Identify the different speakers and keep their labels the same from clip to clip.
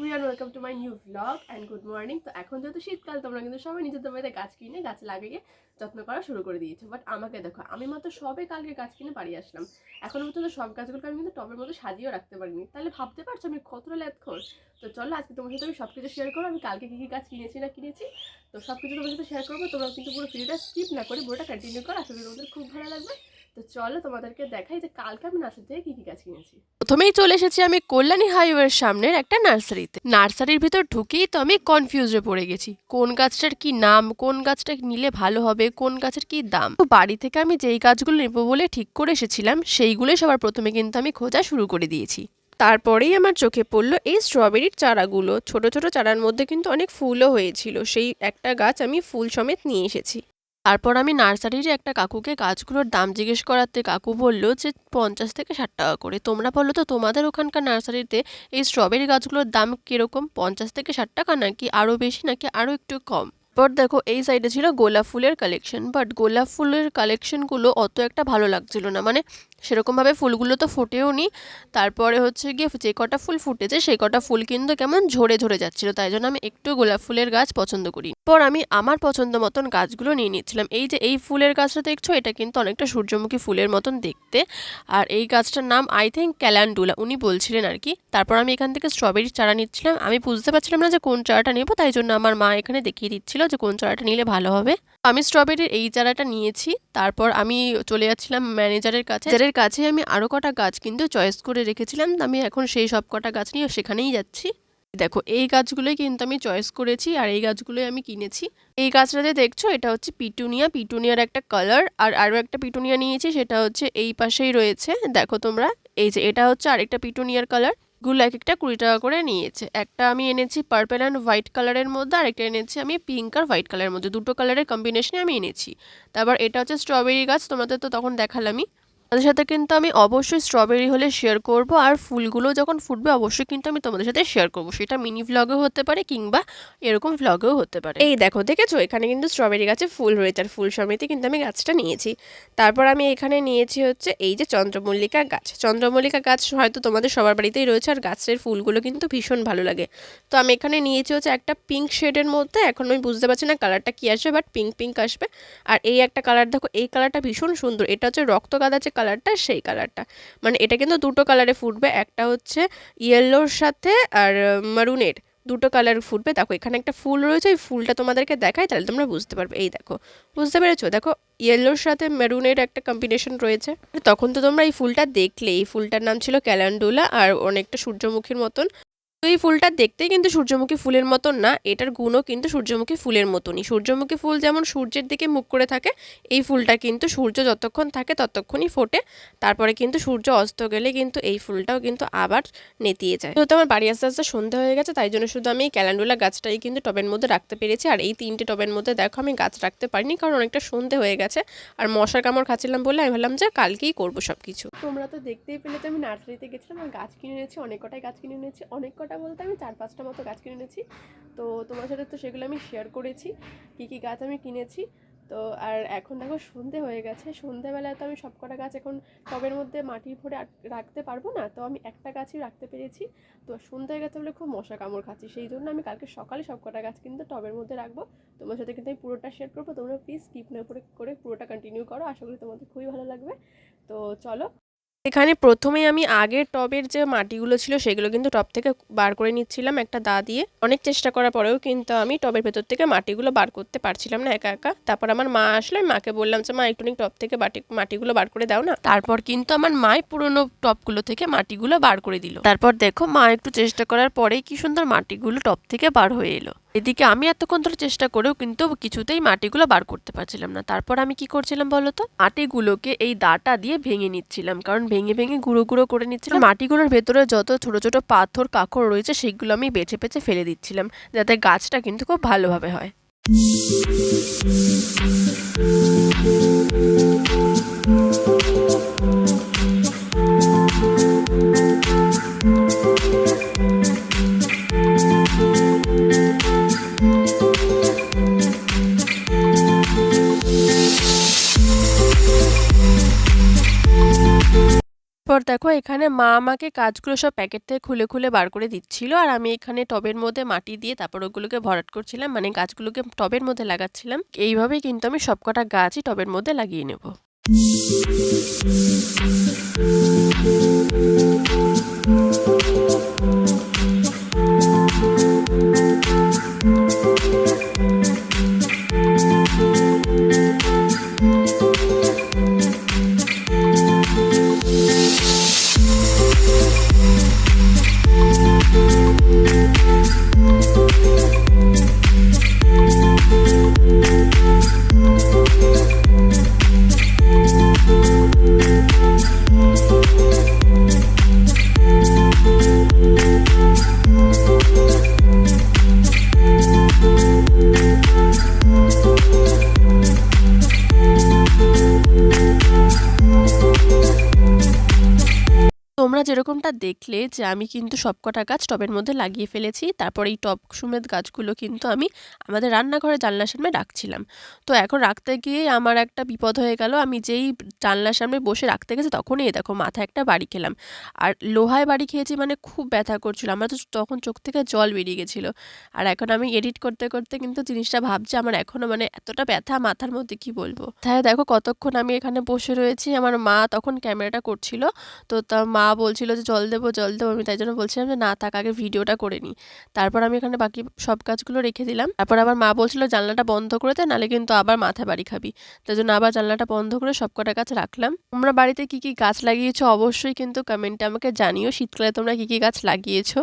Speaker 1: Everyone welcome to my new blog and good morning তো এখন যেহেতু শীতকাল, তোমরা কিন্তু সবাই নিজেদের বাড়িতে গাছ কিনে, গাছ লাগিয়ে যত্ন করা শুরু করে দিয়েছ। বাট আমাকে দেখো, আমি মাত্র সবে কালকে গাছ কিনে বাড়ি আসলাম। এখন পর্যন্ত সব গাছগুলোকে আমি কিন্তু টবের মধ্যে সাজিয়েও রাখতে পারিনি। তাহলে ভাবতে পারছ আমি কতটা ল্যাথখোর তো চলো আজকে তোমার সাথে আমি সব কিছু শেয়ার করব। আমি কালকে কী কী গাছ কিনেছি না কিনেছি, তো সব কিছু তোমার সাথে শেয়ার করব। তোমরা কিন্তু পুরো ভিডিওটা স্কিপ না করে পুরোটা কন্টিনিউ করো। আসলে তোমাদের খুব ভালো লাগবে। তো চলো তোমাদেরকে দেখাই যে কালকে আমি নার্সারি থেকে কী কী গাছ কিনেছি। প্রথমেই চলে এসেছি আমি কল্যাণী হাইওয়ের সামনের একটা নার্সারিতে। নার্সারির ভিতর ঢুকেই তো আমি কনফিউজে পড়ে গেছি। কোন গাছটার কি নাম, কোন গাছটা নিলে ভালো হবে, কোন গাছের কি দাম? তো বাড়ি থেকে আমি যেই গাছগুলো নেব বলে ঠিক করে এসেছিলাম, সেইগুলোই সবার প্রথমে কিন্তু আমি খোঁজা শুরু করে দিয়েছি। তারপরেই আমার চোখে পড়ল এই স্ট্রবেরির চারাগুলো। ছোট ছোট চারার মধ্যে কিন্তু অনেক ফুলও হয়েছিল। সেই একটা গাছ আমি ফুল সমেত নিয়ে এসেছি। তারপর আমি নার্সারির একটা কাকুকে গাছগুলোর দাম জিজ্ঞেস করাতে কাকু বলল যে পঞ্চাশ থেকে ষাট টাকা করে। তোমরা বলো তো, তোমাদের ওখানকার নার্সারিতে এই স্ট্রবেরি গাছগুলোর দাম কীরকম? পঞ্চাশ থেকে ষাট টাকা নাকি আরও বেশি, নাকি আরও একটু কম? বাট দেখো, এই সাইডে ছিল গোলাপ ফুলের কালেকশন বাট গোলাপ ফুলের কালেকশনগুলো অত একটা ভালো লাগছিল না। মানে সেরকমভাবে ফুলগুলো তো ফোটেও নি। তারপরে হচ্ছে গিয়ে যে কটা ফুল ফুটেছে, সেই কটা ফুল কিন্তু কেমন ঝরে ঝরে যাচ্ছিল। তাই জন্য আমি একটু গোলাপ ফুলের গাছ পছন্দ করি। পর আমি আমার পছন্দ মতন গাছগুলো নিয়ে নিচ্ছিলাম এই যে এই ফুলের গাছটা দেখছ, এটা কিন্তু অনেকটা সূর্যমুখী ফুলের মতন দেখতে। আর এই গাছটার নাম আই থিঙ্ক ক্যালান্ডুলা উনি বলছিলেন আর কি। তারপর আমি এখান থেকে স্ট্রবেরির চারা নিচ্ছিলাম। আমি বুঝতে পারছিলাম না যে কোন চারাটা নেব, তাই জন্য আমার মা এখানে দেখিয়ে দিচ্ছিল যে কোন চারাটা নিলে ভালো হবে। আমি স্ট্রবেরির এই চারাটা নিয়েছি। তারপর আমি চলে যাচ্ছিলাম ম্যানেজারের কাছে। যাদের কাছে আমি আরও কটা গাছ কিন্তু চয়েস করে রেখেছিলাম, আমি এখন সেই সব কটা গাছ নিয়ে সেখানেই যাচ্ছি। দেখো, এই গাছগুলোই কিন্তু আমি চয়েস করেছি আর এই গাছগুলোই আমি কিনেছি। এই গাছটা যে দেখছ, এটা হচ্ছে পিটুনিয়া। পিটুনিয়ার একটা কালার আর আরও একটা পিটুনিয়া নিয়েছি, সেটা হচ্ছে এই পাশেই রয়েছে। দেখো তোমরা, এই যে এটা হচ্ছে আরেকটা পিটুনিয়ার কালারগুলো এক একটা কুড়ি টাকা করে নিয়েছে। একটা আমি এনেছি পার্পেল অ্যান্ড হোয়াইট কালারের মধ্যে আরেকটা এনেছি আমি পিঙ্ক আর হোয়াইট কালারের মধ্যে। দুটো কালারের কম্বিনেশনে আমি এনেছি। তারপর এটা হচ্ছে স্ট্রবেরি গাছ, তোমাদের তো তখন দেখালামই। তাদের সাথে কিন্তু আমি অবশ্যই স্ট্রবেরি হলে শেয়ার করব আর ফুলগুলো যখন ফুটবে অবশ্যই কিন্তু আমি তোমাদের সাথে শেয়ার করব। সেটা মিনি ভ্লগেও হতে পারে কিংবা এরকম ভ্লগেও হতে পারে। এই দেখো, দেখেছ? এখানে কিন্তু স্ট্রবেরি গাছে ফুল রয়েছে আর ফুল সমেতে কিন্তু আমি গাছটা নিয়েছি। তারপর আমি এখানে নিয়েছি হচ্ছে এই যে চন্দ্রমল্লিকা গাছ। চন্দ্রমল্লিকা গাছ হয়তো তোমাদের সবার বাড়িতেই রয়েছে আর গাছের ফুলগুলো কিন্তু ভীষণ ভালো লাগে। তো আমি এখানে নিয়েছি হচ্ছে একটা পিঙ্ক শেডের মধ্যে, এখন আমি বুঝতে পারছি না কালারটা কী আসবে বাট পিঙ্ক পিঙ্ক আসবে। আর এই একটা কালার দেখো, এই কালারটা ভীষণ সুন্দর। এটা হচ্ছে রক্ত গাঁদা কালারটা সেই কালারটা মানে এটা কিন্তু দুটো কালারে ফুটবে, একটা হচ্ছে ইয়েলোর সাথে আর মারুনের দুটো কালার ফুটবে। দেখো, এখানে একটা ফুল রয়েছে, ওই ফুলটা তোমাদেরকে দেখায় তাহলে তোমরা বুঝতে পারবে। এই দেখো, বুঝতে পেরেছ? দেখো ইয়েলোর সাথে মেরুনের একটা কম্বিনেশন রয়েছে। তখন তো তোমরা এই ফুলটা দেখলে। এই ফুলটার নাম ছিল ক্যালান্ডুলা, আর অনেকটা সূর্যমুখীর মতন। তো এই ফুলটা দেখতে কিন্তু সূর্যমুখী ফুলের মতন না, এটার গুণও কিন্তু সূর্যমুখী ফুলের মতনই। সূর্যমুখী ফুল যেমন সূর্যের দিকে মুখ করে থাকে, এই ফুলটা কিন্তু সূর্য যতক্ষণ থাকে ততক্ষণই ফোটে, তারপরে কিন্তু সূর্য অস্ত গেলে কিন্তু এই ফুলটাও কিন্তু আবার নেতিয়ে যায়। তো আমার বাড়ি আস্তে আস্তে সন্ধে হয়ে গেছে, তাই জন্য শুধু আমি এই ক্যালান্ডুলা গাছটাই কিন্তু টবের মধ্যে রাখতে পেরেছি। আর এই তিনটে টবের মধ্যে দেখো আমি গাছ রাখতে পারিনি, কারণ অনেকটা সন্ধে হয়ে গেছে। আর মশার কামড় খাচ্ছিলাম বলে আমি ভাবলাম যে কালকেই করব সব কিছু তোমরা তো দেখতেই পেলে তো আমি নার্সারিতে গেছিলাম আর গাছ কিনে নিয়েছি অনেক কটাই গাছ কিনে নিয়েছি অনেক কটা বলতে আমি চার পাঁচটা মতো গাছ কিনে নিয়েছি তো তোমার সাথে তো সেগুলো আমি শেয়ার করেছি, কী কী গাছ আমি কিনেছি। তো আর এখন দেখো সন্ধে হয়ে গেছে, সন্ধেবেলায় তো আমি সব কটা গাছ এখন টবের মধ্যে মাটি ভরে রাখতে পারব না, তো আমি একটা গাছই রাখতে পেরেছি। তো সন্ধে হয়ে গেছে বলে খুব মশা কামড় খাচ্ছি, সেই জন্য আমি কালকে সকালে সব কটা গাছ কিন্তু টবের মধ্যে রাখব। তোমার সাথে কিন্তু আমি পুরোটা শেয়ার করব তোমরা প্লিজ স্কিপ না করে পুরোটা কন্টিনিউ করো, আশা করি তোমাদের খুবই ভালো লাগবে। তো চলো এখানে প্রথমে আমি আগের টবের যে মাটিগুলো ছিল সেগুলো কিন্তু টব থেকে বার করে নিচ্ছিলাম একটা দা দিয়ে। অনেক চেষ্টা করার পরেও কিন্তু আমি টবের ভেতর থেকে মাটিগুলো বার করতে পারছিলাম না একা একা। তারপর আমার মা আসলে মাকে বললাম যে, মা একটুখানি টব থেকে বাটি, মাটিগুলো বার করে দাও না। তারপর কিন্তু আমার মাই পুরোনো টবগুলো থেকে মাটিগুলো বার করে দিল। তারপর দেখো, মা একটু চেষ্টা করার পরেই কি সুন্দর মাটিগুলো টব থেকে বার হয়ে এলো। এদিকে আমি এতক্ষণ ধরে চেষ্টা করেও কিন্তু কিছুতেই মাটিগুলো বার করতে পারছিলাম না। তারপর আমি কি করছিলাম বলতো মাটিগুলোকে এই দাটা দিয়ে ভেঙে নিচ্ছিলাম। কারণ ভেঙে ভেঙে গুঁড়ো গুঁড়ো করে নিচ্ছিলাম। মাটিগুলোর ভেতরে যত ছোট ছোট পাথর, কাকড় রয়েছে, সেগুলো আমি বেছে বেছে ফেলে দিচ্ছিলাম, যাতে গাছটা কিন্তু খুব ভালোভাবে হয়। তারপর দেখো এখানে মা আমাকে কাজগুলো সব প্যাকেট থেকে খুলে খুলে বার করে দিচ্ছিল। আর আমি এখানে টবের মধ্যে মাটি দিয়ে তারপর ওগুলোকে ভরাট করছিলাম। মানে গাছগুলোকে টবের মধ্যে লাগাচ্ছিলাম। এইভাবেই কিন্তু আমি সবকটা গাছই টবের মধ্যে লাগিয়ে নেব। তোমরা যেরকমটা দেখলে যে আমি কিন্তু সবকটা গাছ টবের মধ্যে লাগিয়ে ফেলেছি, তারপর এই টব সুমেত গাছগুলো কিন্তু আমি আমাদের রান্নাঘরে জানলার সামনে রাখছিলাম। তো এখন রাখতে গিয়ে আমার একটা বিপদ হয়ে গেল, আমি যেই জানলার সামনে বসে রাখতে গেছি তখনই দেখো মাথায় একটা বাড়ি খেলাম। আর লোহায় বাড়ি খেয়েছি মানে খুব ব্যথা করছিল, আমার তো তখন চোখ থেকে জল বেরিয়ে গেছিল। আর এখন আমি এডিট করতে করতে কিন্তু জিনিসটা ভাবছি, আমার এখনও মানে এতটা ব্যথা মাথার মধ্যে কি বলব? তাই দেখো কতক্ষণ আমি এখানে বসে রয়েছি, আমার মা তখন ক্যামেরাটা করছিল। তো তার মা বলছিল যে, জল দেবো জল দেবো। আমি তাই জন্য বলছিলাম যে, না, থাক, আগে ভিডিওটা করে নিই তারপর আমি এখানে বাকি সব কাজগুলো রেখে দিলাম। তারপর আবার মা বলছিল, জানলাটা বন্ধ করে দে নাহলে কিন্তু আবার মাথায় বাড়ি খাবি। তাই জন্য আবার জানলাটা বন্ধ করে সব কটা গাছ রাখলাম। তোমরা বাড়িতে কি কি গাছ লাগিয়েছো অবশ্যই কিন্তু কমেন্টে আমাকে জানিও। শীতকালে তোমরা কি কি গাছ লাগিয়েছো?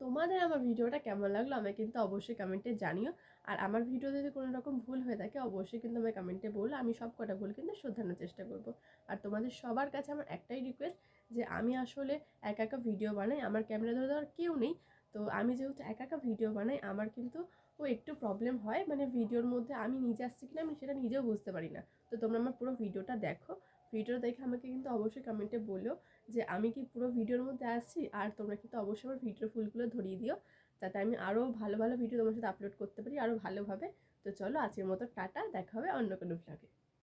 Speaker 1: তোমাদের আমার ভিডিওটা কেমন লাগল আমাকে কিন্তু অবশ্যই কমেন্টে জানিও। আর আমার ভিডিও যদি কোনো রকম ভুল হয়ে থাকে, অবশ্যই কিন্তু আমাকে কমেন্টে বলো। আমি সব কটা ভুল কিন্তু শোধানোর চেষ্টা করব। আর তোমাদের সবার কাছে আমার একটাই রিকোয়েস্ট যে, আমি আসলে একা একা ভিডিও বানাই, আমার ক্যামেরা ধরে দেওয়ার কেউ নেই। তো আমি যেহেতু একা একা ভিডিও বানাই, আমার কিন্তু ও একটু প্রবলেম হয়। মানে ভিডিওর মধ্যে আমি নিজে আসছি কিনা, আমি সেটা নিজেও বুঝতে পারি না। তো তোমরা আমার পুরো ভিডিওটা দেখো। ভিডিওটা দেখে আমাকে কিন্তু অবশ্যই কমেন্টে বলো যে, আমি কি পুরো ভিডিওর মধ্যে আসছি? আর তোমরা কিন্তু অবশ্যই আমার ভিডিও ফুলগুলো ধরিয়ে দিও। যাতে আমি আরও ভালো ভালো ভিডিও তোমার সাথে আপলোড করতে পারি আরও ভালোভাবে। তো চলো আজকের মতো টাটা, দেখা হবে অন্য কোনো ভ্লগে